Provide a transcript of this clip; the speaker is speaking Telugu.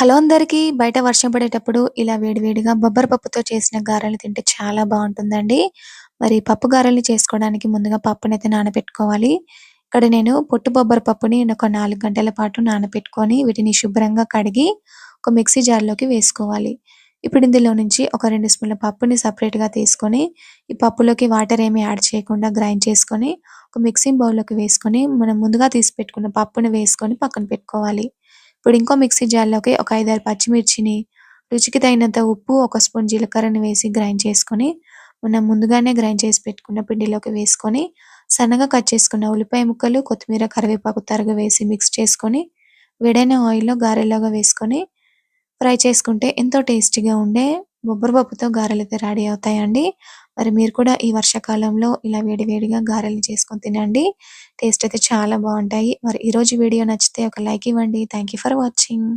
హలో అందరికీ బయట వర్షం పడేటప్పుడు ఇలా వేడివేడిగా బొబ్బర పప్పుతో చేసిన గారెలు తింటే చాలా బాగుంటుందండి. మరి పప్పు గారెలు చేసుకోవడానికి ముందుగా పప్పునైతే నానబెట్టుకోవాలి ఇక్కడ నేను పొట్టు బొబ్బరి పప్పుని ఒక నాలుగు గంటల పాటు నానబెట్టుకొని వీటిని శుభ్రంగా కడిగి ఒక మిక్సీ జార్లోకి వేసుకోవాలి. ఇప్పుడు ఇందులో నుంచి ఒక రెండు స్పూన్ల పప్పుని సపరేట్గా తీసుకొని ఈ పప్పులోకి వాటర్ ఏమీ యాడ్ చేయకుండా గ్రైండ్ చేసుకొని ఒక మిక్సింగ్ బౌల్లోకి వేసుకొని మనం ముందుగా తీసి పెట్టుకున్న పప్పుని వేసుకొని పక్కన పెట్టుకోవాలి. ఇప్పుడు ఇంకో మిక్సీ జార్లోకి ఒక ఐదారు పచ్చిమిర్చిని రుచికి తగినంత ఉప్పు ఒక స్పూన్ జీలకర్రని వేసి గ్రైండ్ చేసుకొని మనం ముందుగానే గ్రైండ్ చేసి పెట్టుకున్న పిండిలోకి వేసుకొని సన్నగా కట్ చేసుకున్న ఉల్లిపాయ ముక్కలు కొత్తిమీర కరివేపాకు తరుగు వేసి మిక్స్ చేసుకొని వేడైన ఆయిల్లో గారెలాగా వేసుకొని ఫ్రై చేసుకుంటే ఎంతో టేస్టీగా ఉండే బొబ్బరి గారెలు అయితే రెడీ అవుతాయండి. మరి మీరు కూడా ఈ వర్షాకాలంలో ఇలా వేడివేడిగా గారెలు చేసుకొని తినండి. టేస్ట్ అయితే చాలా బాగుంటాయి. మరి ఈ రోజు వీడియో నచ్చితే ఒక లైక్ ఇవ్వండి. Thank for watching